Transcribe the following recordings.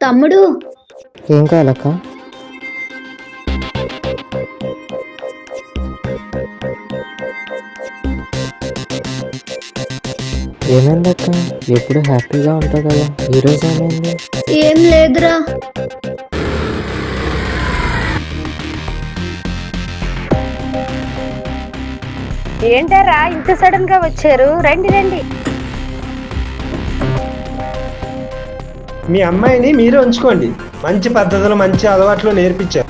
తమ్ముడు? ఏం కావాలక్క? ఏమైందక్క? ఎప్పుడు హ్యాపీగా ఉంటావు కదా. ఈరోజు ఏమైంది? ఏం లేదురా. ఏంటారా ఇంత సడన్గా వచ్చారు? రండి రండి. మీ అమ్మాయిని మీరే ఉంచుకోండి. మంచి పద్ధతులు మంచి అలవాట్లు నేర్పించారు.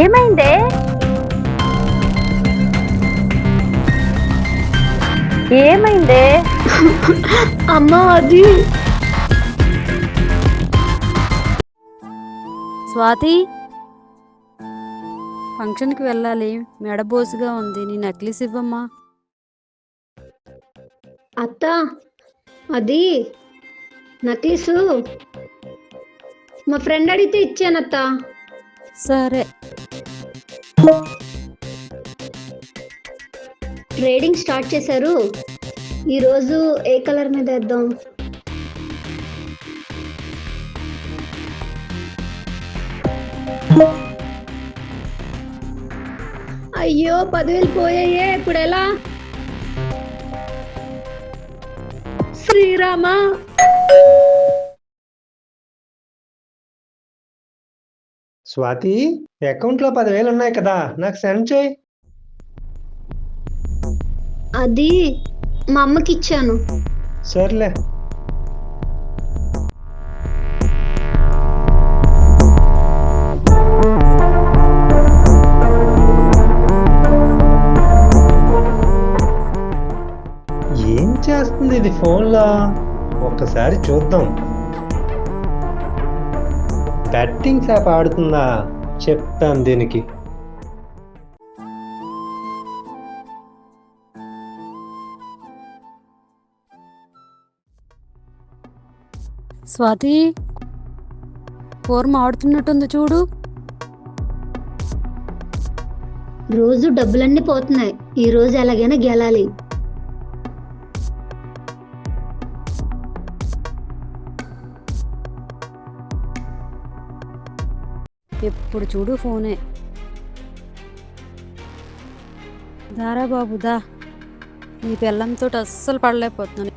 ఏమైందే? ఏమైందే? అమ్మ అది. స్వాతి ఫంక్షన్కి వెళ్ళాలి. మెడబోసుగా ఉంది. నీ నెక్లెస్ ఇవ్వమ్మా. అత్త అది నక్లీసు. మా ఫ్రెండ్ అడిగితే ఇచ్చానత్త. సరే. ట్రేడింగ్ స్టార్ట్ చేశారు. ఈరోజు ఏ కలర్ మీద వేద్దాం? అయ్యో పదివేలు పోయాయే ఇప్పుడు ఎలా? శ్రీరామా. స్వాతి అకౌంట్లో పదివేలు ఉన్నాయి కదా నాకు సెండ్ చేయి. అది మా అమ్మకి ఇచ్చాను. సర్లే. చేస్తుంది ఇది ఫోన్లో? ఒక్కసారి చూద్దాం. బెట్టింగ్ యాప్ ఆడుతుందా? చెప్తాను దీనికి. స్వాతి కూర్మ ఆడుతున్నట్టుంది చూడు. రోజు డబ్బులన్నీ పోతున్నాయి. ఈ రోజు ఎలాగైనా గెలాలి. ఎప్పుడు చూడు ఫోనే. దారా బాబు దా. నీ పిల్లంతో అస్సలు పడలేకపోతున్నాను.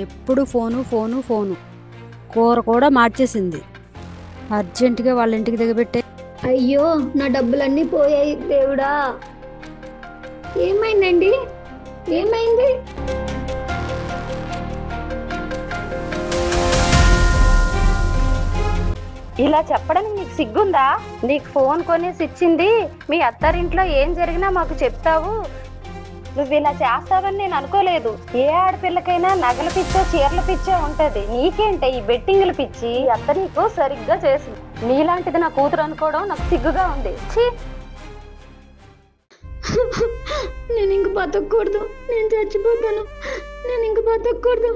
ఎప్పుడు ఫోను ఫోను ఫోను. కూర కూడా మార్చేసింది. అర్జెంటుగా వాళ్ళ ఇంటికి దిగబెట్టే. అయ్యో నా డబ్బులన్నీ పోయాయి దేవుడా. ఏమైందండి? ఇలా చెప్పడానికి నీకు సిగ్గుందా? నీకు ఫోన్ కొనేసి ఇచ్చింది మీ అత్తారింట్లో ఏం జరిగినా మాకు చెప్తావు. నువ్వు ఇలా చేస్తావని నేను అనుకోలేదు. ఏ ఆడపిల్లకైనా నగల పిచ్చో చీరల పిచ్చో ఉంటది. నీకేంటే ఈ బెట్టింగ్లు పిచ్చి? అత్త నీకు సరిగ్గా చేసింది నీలాంటిది నా కూతురు అనుకోవడం నాకు సిగ్గుగా ఉంది. ఛీ! నేను ఇంక బతకూడదు నేను చచ్చిపోతాను. నేను ఇంక బతకూడదు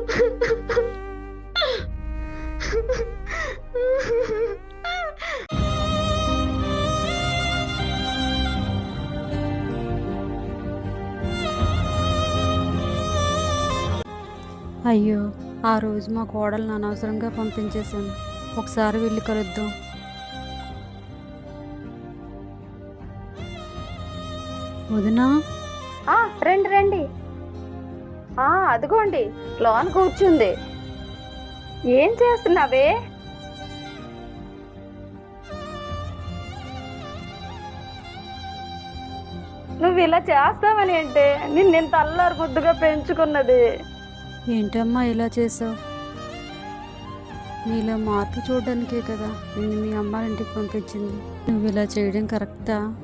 అయ్యో ఆ రోజు మా కోడలను అనవసరంగా పంపించేశాను. ఒకసారి వెళ్ళి కలుద్దాం. వదినా? ఆ రండి రండి. ఆ అదిగోండి లోన్ కూర్చుంది. ఏం చేస్తున్నావే? నువ్వు ఇలా చేస్తావని అంటే నిన్ను ఇంత అల్లారు ముద్దుగా పెంచుకున్నది. ఏంటమ్మా ఇలా చేసావు? నీలో మార్పు చూడడానికే కదా నేను మీ అమ్మారింటికి పంపించింది. నువ్వు ఇలా చేయడం కరెక్టా?